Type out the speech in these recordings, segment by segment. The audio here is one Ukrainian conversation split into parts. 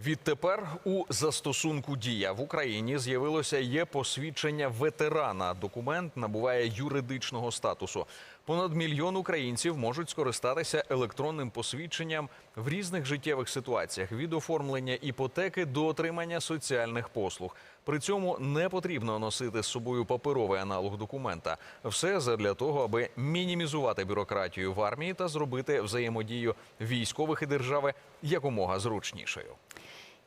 Відтепер у застосунку дія в Україні з'явилося є посвідчення ветерана. Документ набуває юридичного статусу. Понад мільйон українців можуть скористатися електронним посвідченням в різних життєвих ситуаціях від оформлення іпотеки до отримання соціальних послуг. При цьому не потрібно носити з собою паперовий аналог документа. Все задля того, аби мінімізувати бюрократію в армії та зробити взаємодію військових і держави якомога зручнішою.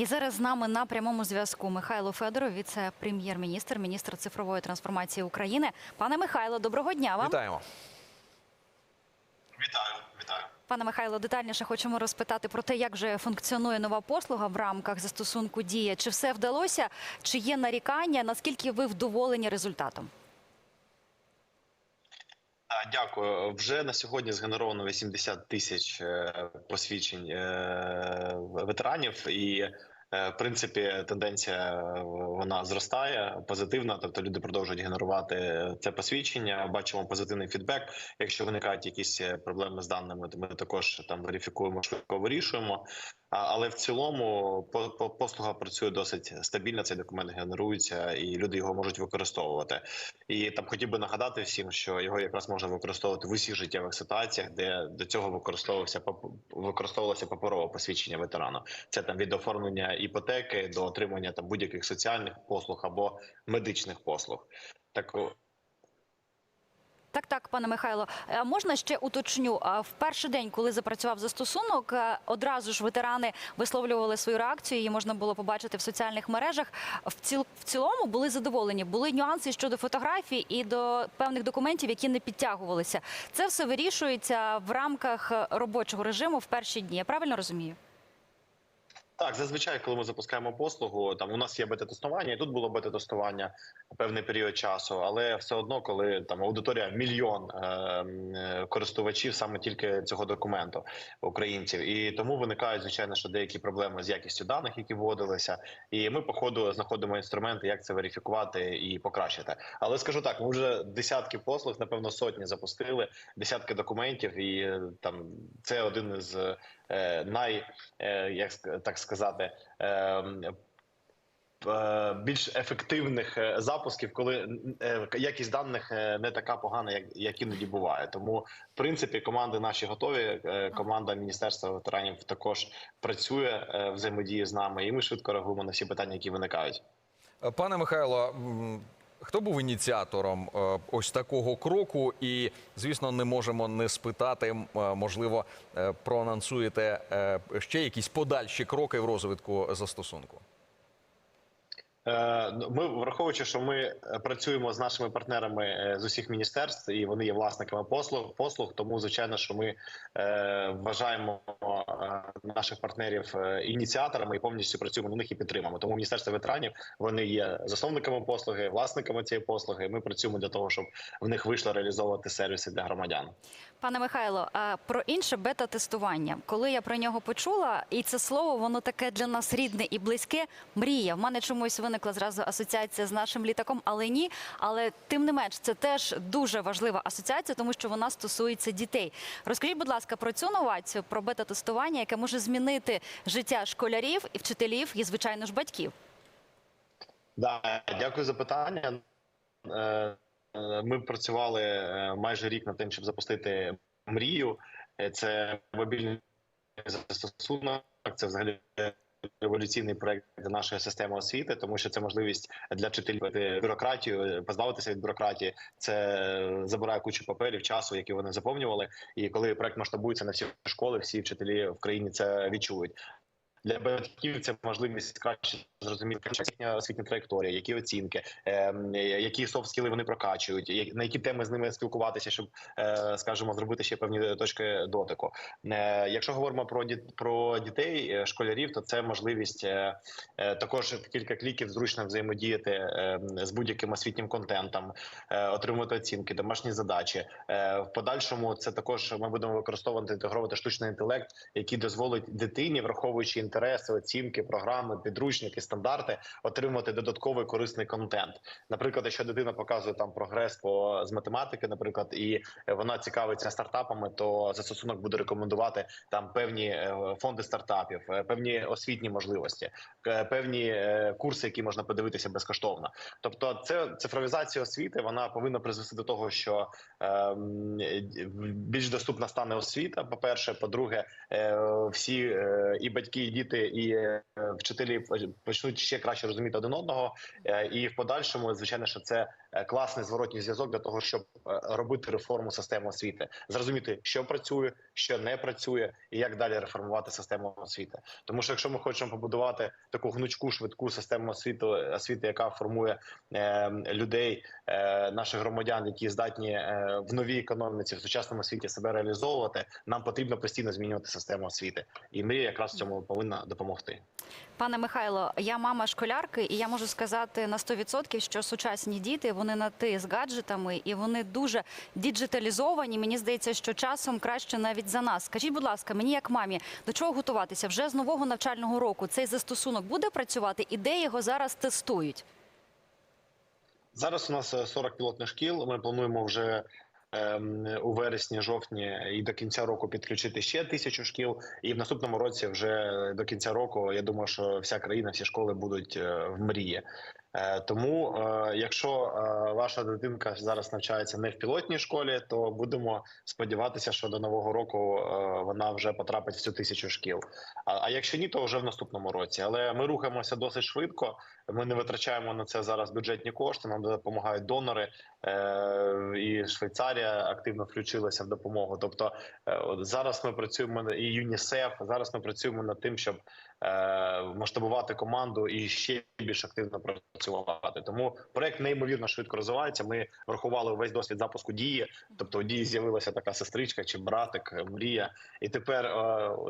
І зараз з нами на прямому зв'язку Михайло Федоров, віце-прем'єр-міністр, міністр цифрової трансформації України. Пане Михайло, доброго дня вам. Вітаємо. Вітаю, вітаю. Пане Михайло, детальніше хочемо розпитати про те, як же функціонує нова послуга в рамках застосунку дія. Чи все вдалося? Чи є нарікання? Наскільки ви вдоволені результатом? Дякую. Вже на сьогодні згенеровано 80 тисяч е, посвідчень е, ветеранів, і в принципі тенденція е, вона зростає позитивна. Тобто люди продовжують генерувати це посвідчення. Бачимо позитивний фідбек. Якщо виникають якісь е, проблеми з даними, то ми також там верифікуємо, швидко вирішуємо. Але в цілому по- по- послуга працює досить стабільно. Цей документ генерується, і люди його можуть використовувати. І там хотів би нагадати всім, що його якраз можна використовувати в усіх життєвих ситуаціях, де до цього використовувався використовувалося паперове посвідчення ветерана. Це там від оформлення іпотеки до отримання там будь-яких соціальних послуг або медичних послуг. Так Так, так, пане Михайло, Е, можна ще уточню. В перший день, коли запрацював застосунок, е, одразу ж ветерани висловлювали свою реакцію. Її можна було побачити в соціальних мережах. В ціл в цілому були задоволені. Були нюанси щодо фотографій і до певних документів, які не підтягувалися. Це все вирішується в рамках робочого режиму в перші дні. Я правильно розумію? Так, зазвичай, коли ми запускаємо послугу, там у нас є бета-тестування, і тут було бета-тестування певний період часу, але все одно, коли там аудиторія мільйон е, е, користувачів саме тільки цього документу українців, і тому виникають звичайно, що деякі проблеми з якістю даних, які вводилися, і ми по ходу знаходимо інструменти, як це верифікувати і покращити. Але скажу так, ми вже десятки послуг, напевно, сотні запустили, десятки документів, і е, там це один із най е, як так сказати. е, е, Більш ефективних е, запусків, коли е, якість даних е, не така погана, як, іноді буває. Тому, в принципі, команди наші готові. е, Команда Міністерства ветеранів також працює е, взаємодіє з нами, і ми швидко реагуємо на всі питання, які виникають. Пане Михайло, хто був ініціатором е, ось такого кроку? І, звісно, не можемо не спитати, е, можливо, е, проанонсуєте ще якісь подальші кроки в розвитку застосунку. Е, ну, Ми враховуючи, що ми е, працюємо з нашими партнерами е, з усіх міністерств, і вони є власниками послуг. Послуг, тому звичайно, що ми вважаємо наших партнерів ініціаторами і повністю працюємо на них і підтримуємо. Тому міністерство ветеранів вони є засновниками послуги, власниками цієї послуги. Ми працюємо для того, щоб в них вийшло реалізовувати сервіси для громадян. Пане Михайло, а про інше бета-тестування. Коли я про нього почула, і це слово воно таке для нас рідне і близьке. Мрія. В мене чомусь виникла зразу асоціація з нашим літаком, але ні. Але тим не менш, це теж дуже важлива асоціація, тому що вона стосується дітей. Розкажіть, будь ласка, про цю новацію, про бета-тестування, яке може змінити життя школярів і вчителів, і звичайно ж батьків. Да, дякую за питання. Е, е, Ми працювали е, майже рік над тим, щоб запустити мрію. Це мобільний застосунок. Це взагалі революційний проект для нашої системи освіти, тому що це можливість для вчителів бюрократію, позбавитися від бюрократії. Це забирає кучу паперів, часу, які вони заповнювали. І коли проект масштабується на всі школи, всі вчителі в країні це відчують. Для батьків це можливість краще зрозуміти їхня освітня траєкторія, які оцінки, ем, які софт-скіли вони прокачують, на які теми з ними спілкуватися, щоб, е, скажімо, зробити ще певні точки дотику. Е, Якщо говоримо про діт- про дітей, е, школярів, то це можливість е, е, також кілька кліків зручно взаємодіяти е, з будь-яким освітнім контентом, е, отримувати оцінки, домашні задачі. Е, В подальшому це також ми будемо використовувати інтегровувати штучний інтелект, який дозволить дитині, враховуючи інтереси, оцінки, програми, підручники, стандарти, отримувати додатковий корисний контент. Наприклад, якщо дитина показує там прогрес по з математики, наприклад, і вона цікавиться стартапами, то застосунок буде рекомендувати там певні е, фонди стартапів, е, певні освітні можливості, е, певні е, курси, які можна подивитися безкоштовно. Тобто, це цифровізація освіти вона повинна призвести до того, що ем, більш доступна стане освіта. По перше, по-друге, е, всі е, і батьки, і діти, і е, вчителі почнуть ще краще розуміти один одного. Е, І в подальшому, звичайно, що це е, класний зворотній зв'язок для того, щоб е, робити реформу системи освіти, зрозуміти, що працює, що не працює, і як далі реформувати систему освіти. Тому що якщо ми хочемо побудувати таку гнучку швидку систему освіти, освіти, яка формує е, людей, е, наших громадян, які здатні е, в новій економіці, в сучасному світі себе реалізовувати, нам потрібно постійно змінювати систему освіти, і мрія якраз в цьому повинна допомогти. Пане Михайло, я мама школярки, і я можу сказати на 100%, що сучасні діти вони на ти з гаджетами і вони дуже діджиталізовані. Мені здається, що часом краще навіть за нас. Скажіть, будь ласка, мені як мамі до чого готуватися? Вже з нового навчального року цей застосунок буде працювати, і де його зараз тестують? Зараз у нас е, 40 пілотних шкіл. Ми плануємо вже у вересні, жовтні і до кінця року підключити ще тисячу шкіл. І в наступному році, вже до кінця року, я думаю, що вся країна, всі школи будуть е, в мрії. Е, Тому, е, якщо ваша дитинка зараз навчається не в пілотній школі, то будемо сподіватися, що до нового року вона вже потрапить в цю тисячу шкіл. А якщо ні, то вже в наступному році. Але ми рухаємося досить швидко. Ми не витрачаємо на це зараз бюджетні кошти. Нам допомагають донори, е, і Швейцарія активно включилася в допомогу. Тобто е, зараз ми працюємо і ЮНІСЕФ. Зараз ми працюємо над тим, щоб е, масштабувати команду і ще більш активно працювати. Тому проект неймовірно швидко розвивається. Ми врахували весь досвід запуску дії. Тобто у дії з'явилася така сестричка чи братик, мрія. І тепер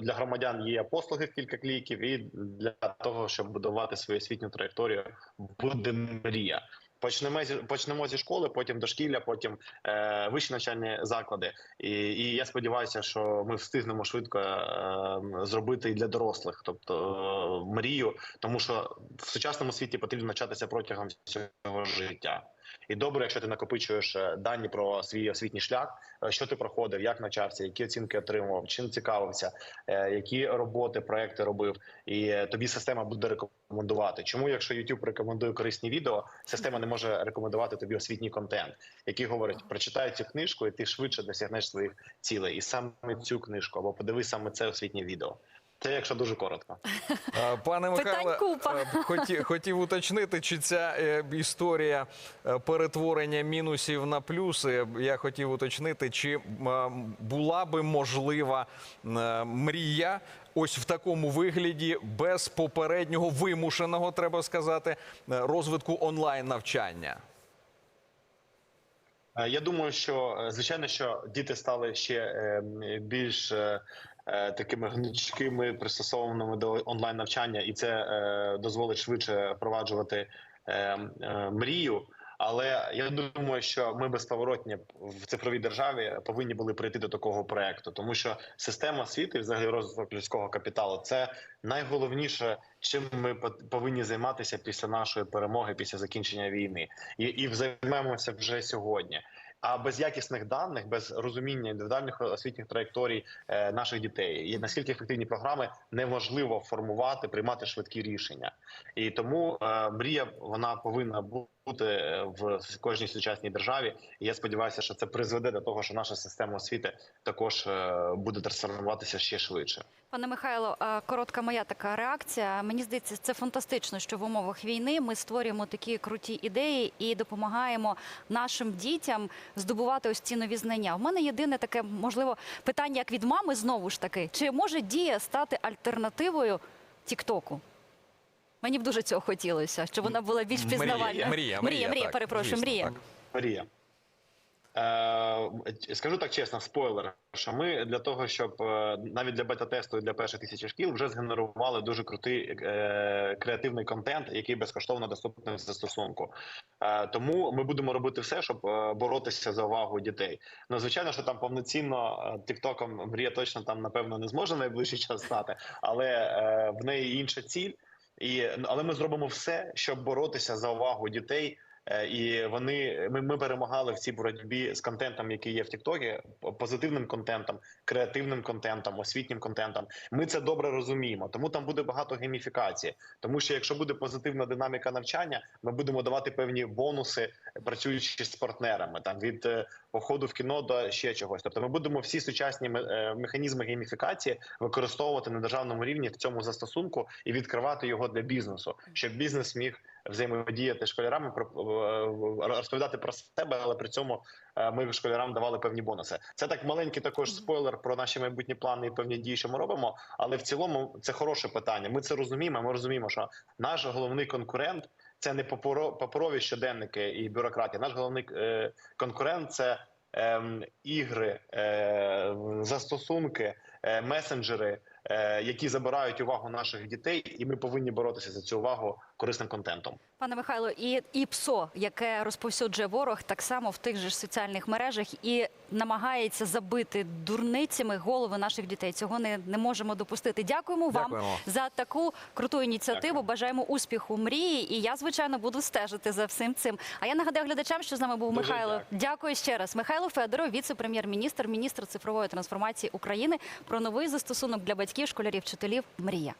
для громадян є послуги в кілька кліків, і для того, щоб будувати свою освітню траєкторію, буде мрія. Почнемо зі почнемо зі школи, потім дошкілля, потім е, вищі навчальні заклади. І, і я сподіваюся, що ми встигнемо швидко е, зробити і для дорослих, тобто е, мрію, тому що в сучасному світі потрібно навчатися протягом всього життя. І добре, якщо ти накопичуєш е, дані про свій освітній шлях, е, що ти проходив, як навчався, які оцінки отримував, чим цікавився, е, які роботи, проекти робив, і тобі система буде рекомендувати. Чому, якщо YouTube рекомендує корисні відео, система не може рекомендувати тобі освітній контент, який говорить: прочитай цю книжку, і ти швидше досягнеш своїх цілей, і саме цю книжку або подивись саме це освітнє відео. Це якщо дуже коротко. Пане Михайле, е, хотів уточнити, чи ця е, історія е, перетворення мінусів на плюси. Я хотів уточнити, чи була би можлива мрія. Ось в такому вигляді, без попереднього вимушеного, треба сказати, розвитку онлайн навчання. Я думаю, що звичайно, що діти стали ще більш такими гнучкими, пристосованими до онлайн навчання, і це е, дозволить швидше впроваджувати е, е, мрію. Але я думаю, що ми безповоротні в цифровій державі повинні були прийти до такого проекту, тому що система освіти, взагалі розвиток людського капіталу, це найголовніше, чим ми повинні займатися після нашої перемоги, після закінчення війни, і, і займемося вже сьогодні. А без якісних даних, без розуміння індивідуальних освітніх траєкторій е, наших дітей, і наскільки ефективні програми неможливо формувати, приймати швидкі рішення. І тому е, мрія вона повинна бути е, в кожній сучасній державі. І я сподіваюся, що це призведе до того, що наша система освіти також е, буде трансформуватися ще швидше. Пане Михайло, коротка моя така реакція. Мені здається, це фантастично, що в умовах війни ми створюємо такі круті ідеї і допомагаємо нашим дітям здобувати ось ці нові знання. У мене єдине таке можливо питання, як від мами, знову ж таки, чи може дія стати альтернативою Тіктоку? Мені б дуже цього хотілося, щоб вона була більш Мрія, пізнавальна. мрія, мрія, мрія, мрія так, перепрошую, звісно, мрія. так. Марія. Е, скажу так чесно, спойлер, що ми для того, щоб е, навіть для бета-тесту і для перших тисячі шкіл вже згенерували дуже крутий е, креативний контент, який безкоштовно доступний в застосунку. Е, тому ми будемо робити все, щоб боротися за увагу дітей. Ну, звичайно, що там повноцінно тіктоком мрія точно там напевно не зможе найближчий час стати, але е, в неї інша ціль. І але ми зробимо все, щоб боротися за увагу дітей. Е, І вони ми, ми перемагали в цій боротьбі з контентом, який є в Тіктокі, позитивним контентом, креативним контентом, освітнім контентом. Ми це добре розуміємо, тому там буде багато гейміфікації. Тому що якщо буде позитивна динаміка навчання, ми будемо давати певні бонуси, працюючи з партнерами, там від е, походу в кіно до ще чогось. Тобто, ми будемо всі сучасні е, механізми гейміфікації використовувати на державному рівні в цьому застосунку і відкривати його для бізнесу, щоб бізнес міг взаємодіяти з школярами, е, розповідати про себе, але при цьому е, ми школярам давали певні бонуси. Це так маленький також спойлер про наші майбутні плани і певні дії, що ми робимо. Але в цілому це хороше питання. Ми це розуміємо. Ми розуміємо, що наш головний конкурент це не паперо- паперові щоденники і бюрократія. Наш головний е, конкурент це ем, ігри, застосунки, месенджери, які забирають увагу наших дітей, і ми повинні боротися за цю увагу корисним контентом. Пане Михайло, і, і ПСО, яке розповсюджує ворог, так само в тих же соціальних мережах і намагається забити дурницями голови наших дітей. Цього не, не можемо допустити. Дякуємо вам за таку круту ініціативу. Дякую. Бажаємо успіху мрії. І я, звичайно, буду стежити за всім цим. А я нагадаю глядачам, що з нами був Дуже Михайло. дякую. Дякую ще раз. Михайло Федоров, віце-прем'єр-міністр, міністр цифрової трансформації України, про новий застосунок для батьків, школярів, вчителів. Мрія.